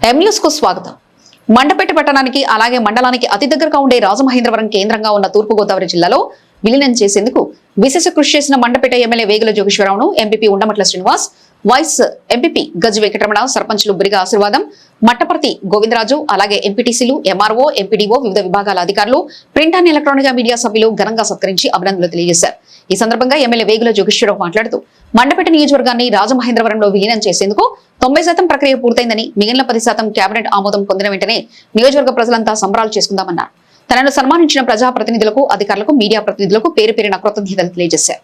కు స్వాగతం. మండపేట పట్టణానికి అలాగే మండలానికి అతి దగ్గరగా ఉండే రాజమహేంద్రవరం కేంద్రంగా ఉన్న తూర్పుగోదావరి జిల్లాలో విలీనం చేసేందుకు విశేష కృషి చేసిన Mandapeta MLA Vegulla జోగేశ్వరరావును MPP Undamatla Srinivas vice MPP Gajju Venkataramana సర్పంచ్లు బురిగా ఆశీర్వాదం మట్టపర్తి గోవిందరాజు అలాగే ఎంపీటీసీలు ఎంఆర్ఓ ఎంపీడీఓ వివిధ విభాగాల అధికారులు ప్రింట్ అండ్ ఎలక్ట్రానిక్ మీడియా సభ్యులు ఘనంగా సత్కరించి అభినందనలు తెలియజేశారు. ఈ సందర్భంగా ఎమ్మెల్యే వేగుల జోగేశ్వరరావు మాట్లాడుతూ మండపేట నియోజకవర్గాన్ని రాజమహేంద్రవరంలో విలీనం చేసేందుకు తొంభై శాతం ప్రక్రియ పూర్తయిందని మిగిలిన పది శాతం కేబినెట్ ఆమోదం పొందిన వెంటనే నియోజకవర్గ ప్రజలంతా సంబరాలు చేసుకుందామన్నారు. తనను సన్మానించిన ప్రజాప్రతినిధులకు అధికారులకు మీడియా ప్రతినిధులకు పేరు పేరిన కృతజ్ఞతలు తెలియజేశారు.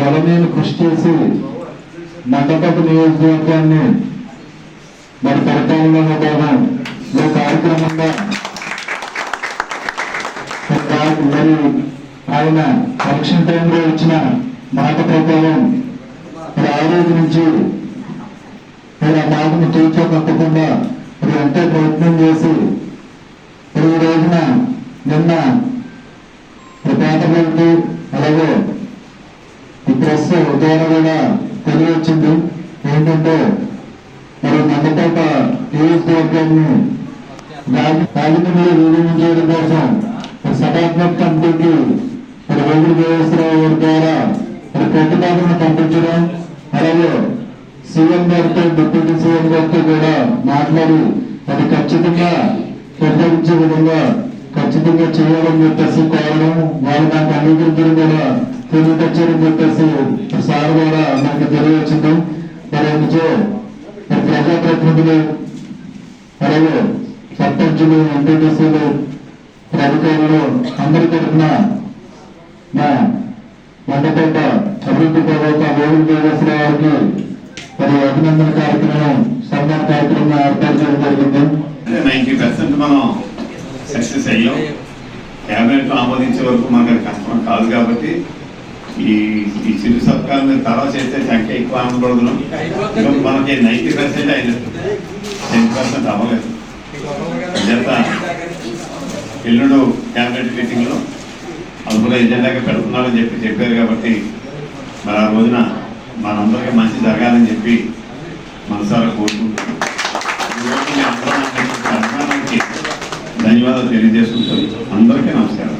శాసనసభ్యులు జయేశ్వరరావు కృషి చేసి మండపతి నియోజకవర్గాన్ని మరి పరిపాలనలో భాగం ఈ కార్యక్రమంగా మరి ఆయన ఎలక్షన్ టైంలో ఇచ్చిన మాట ప్రకారం ఆ రోజు నుంచి మీరు ఆ మాటను తీర్చో తప్పకుండా మీరు ఎంతో ప్రయత్నం చేసి ఈ రోజున నిన్న పేట పేపర్లకు అలాగే ఈ ప్రెస్ ద్వారా కూడా తెలియవచ్చింది ఏంటంటే మరి మండపేట నియోజకవర్గాన్ని రాజకీయ విలీనం చేయడం కోసం సభాత్మక కమిటీకి మరి వేగుల దేవేశ్వరరావు గారి ద్వారా మరి ప్రతిపాదన పంపించడం అలాగే సీఎం గారితో డిప్యూటీ సీఎం గారితో కూడా మాట్లాడి అది ఖచ్చితంగా నిర్వహించే విధంగా ఖచ్చితంగా చేయాలని చెప్పేసి కోరడం వాళ్ళు దానికి అంగీకరించడం కూడా తెలియపరిచారని చెప్పేసి సార్ కూడా మనకు తెలియవచ్చింది మరి అందుచో ప్రజాప్రతినిధులు అలాగే సర్పంచులు ఎంపీటీసీలు అధికారులు అందరి తరఫున మా మండపేట అభివృద్ధి గారికి మరి అభినందన కార్యక్రమం సన్మాన కార్యక్రమం ఏర్పాటు చేయడం జరిగింది. నైంటీ పర్సెంట్ మనం సక్సెస్ అయ్యాం. క్యాబినెట్ ఆమోదించే వరకు మనకు కష్టం కాదు కాబట్టి ఈ ఈ చిరు సత్కారం మీద తర్వాత చేస్తే సంఖ్య ఎక్కువ అనకూడదు. మనకి నైంటీ పర్సెంట్ అయినట్టు. టెన్ పర్సెంట్ అవ్వలేదు. చేత ఎల్లుండు క్యాబినెట్ మీటింగ్లో అందులో ఎజెండాగా పెడుతున్నారని చెప్పి చెప్పారు కాబట్టి మరి ఆ రోజున మనందరికీ మంచి జరగాలని చెప్పి మనసారా కోరుకుంటున్నాం. ధన్యవాదాలు తెలియజేసుకుంటూ అందరికీ నమస్కారం.